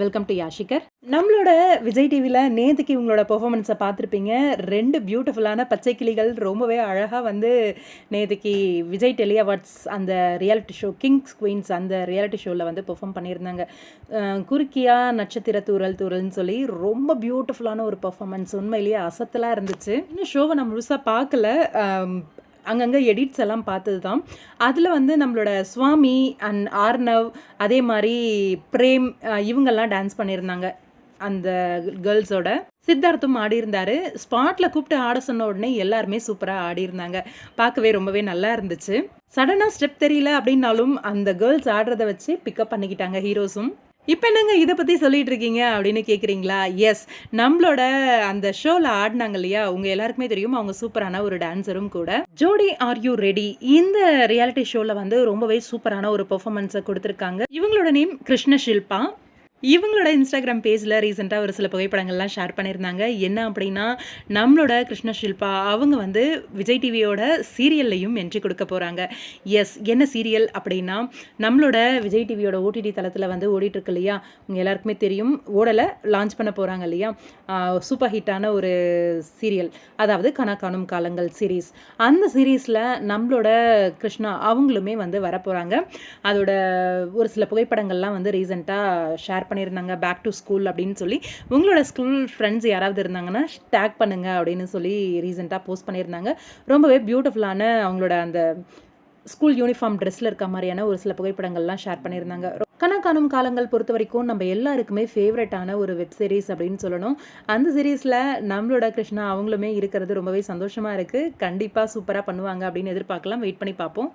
Welcome to யாஷிகர் நம்மளோட விஜய் டிவியில் நேத்துக்கு இவங்களோட பெர்ஃபார்மன்ஸை பார்த்துருப்பீங்க. ரெண்டு பியூட்டிஃபுல்லான பச்சை கிளிகள் ரொம்பவே அழகாக வந்து நேத்துக்கு விஜய் டெலி அவார்ட்ஸ் அந்த ரியாலிட்டி ஷோ கிங்ஸ் குயின்ஸ் அந்த ரியாலிட்டி ஷோவில் வந்து பெர்ஃபார்ம் பண்ணியிருந்தாங்க. குறுக்கியா நட்சத்திர தூரல் தூரல்னு சொல்லி ரொம்ப பியூட்டிஃபுல்லான ஒரு பெர்ஃபார்மன்ஸ் உண்மையிலேயே அசத்தலாக இருந்துச்சு. இன்னும் ஷோவை நான் முழுசாக பார்க்கல. அங்கங்கே எடிட்ஸ் எல்லாம் பார்த்தது தான் அதில் வந்து நம்மளோட சுவாமி அண்ட் ஆர்னவ் அதே மாதிரி பிரேம் இவங்கெல்லாம் டான்ஸ் பண்ணியிருந்தாங்க. அந்த கேர்ள்ஸோட சித்தார்த்தும் ஆடியிருந்தார். ஸ்பாட்டில் கூப்பிட்டு ஆட சொன்ன உடனே எல்லாருமே சூப்பராக ஆடியிருந்தாங்க. பார்க்கவே ரொம்பவே நல்லா இருந்துச்சு. சடனாக ஸ்டெப் தெரியல அப்படின்னாலும் அந்த கேர்ள்ஸ் ஆடுறத வச்சு பிக்கப் பண்ணிக்கிட்டாங்க ஹீரோஸும் இப்போ என்னங்க இதை பற்றி சொல்லிட்டு இருக்கீங்க அப்படின்னு கேட்குறீங்களா எஸ் நம்மளோட அந்த ஷோவில் ஆடினாங்க இல்லையா? உங்கள் எல்லாருக்குமே தெரியும். அவங்க சூப்பரான ஒரு டான்ஸரும் கூட. ஜோடி ஆர் யூ ரெடி இந்த ரியாலிட்டி ஷோவில் வந்து ரொம்பவே சூப்பரான ஒரு பெர்ஃபார்மன்ஸை கொடுத்துருக்காங்க. இவங்களோட நேம் கிருஷ்ண ஷில்பா. இவங்களோட இன்ஸ்டாகிராம் பேஜில் ரீசெண்டாக ஒரு சில புகைப்படங்கள்லாம் ஷேர் பண்ணியிருந்தாங்க. என்ன அப்படின்னா நம்மளோட கிருஷ்ண ஷில்பா அவங்க வந்து விஜய் டிவியோட சீரியல்லையும் என்ட்ரி கொடுக்க போகிறாங்க எஸ் என்ன சீரியல் அப்படின்னா நம்மளோட விஜய் டிவியோட ஓடிடி தளத்தில் வந்து ஓடிட்டுருக்கு இல்லையா? உங்கள் எல்லாருக்குமே தெரியும். ஓடலை லான்ச் பண்ண போகிறாங்க இல்லையா? சூப்பர் ஹிட்டான ஒரு சீரியல் அதாவது கனா காணும் காலங்கள் சீரீஸ் அந்த சீரீஸில் நம்மளோட கிருஷ்ணா அவங்களுமே வந்து வரப்போகிறாங்க அதோட ஒரு சில புகைப்படங்கள்லாம் வந்து ரீசெண்டாக ஷேர் பண்ணியிருந்தாங்க பேக் டு ஸ்கூல் அப்படின்னு சொல்லி. உங்களோட ஸ்கூல் ஃப்ரெண்ட்ஸ் யாராவது இருந்தாங்கன்னா டேக் பண்ணுங்க அப்படின்னு சொல்லி ரீசெண்டாக போஸ்ட் பண்ணியிருந்தாங்க. ரொம்பவே பியூட்டிஃபுல்லான அவங்களோட அந்த ஸ்கூல் யூனிஃபார்ம் ட்ரெஸ்ஸில் இருக்க மாதிரியான ஒரு சில புகைப்படங்கள்லாம் ஷேர் பண்ணியிருந்தாங்க. கனா காணும் காலங்கள் பொறுத்த வரைக்கும் நம்ம எல்லாருக்குமே ஃபேவரட்டான ஒரு வெப் சீரிஸ் அப்படின்னு சொல்லணும். அந்த சீரீஸில் நம்மளோட கிருஷ்ணா அவங்களுமே இருக்கிறது ரொம்பவே சந்தோஷமாக இருக்குது கண்டிப்பாக சூப்பராக பண்ணுவாங்க அப்படின்னு எதிர்பார்க்கலாம். வெயிட் பண்ணி பார்ப்போம்.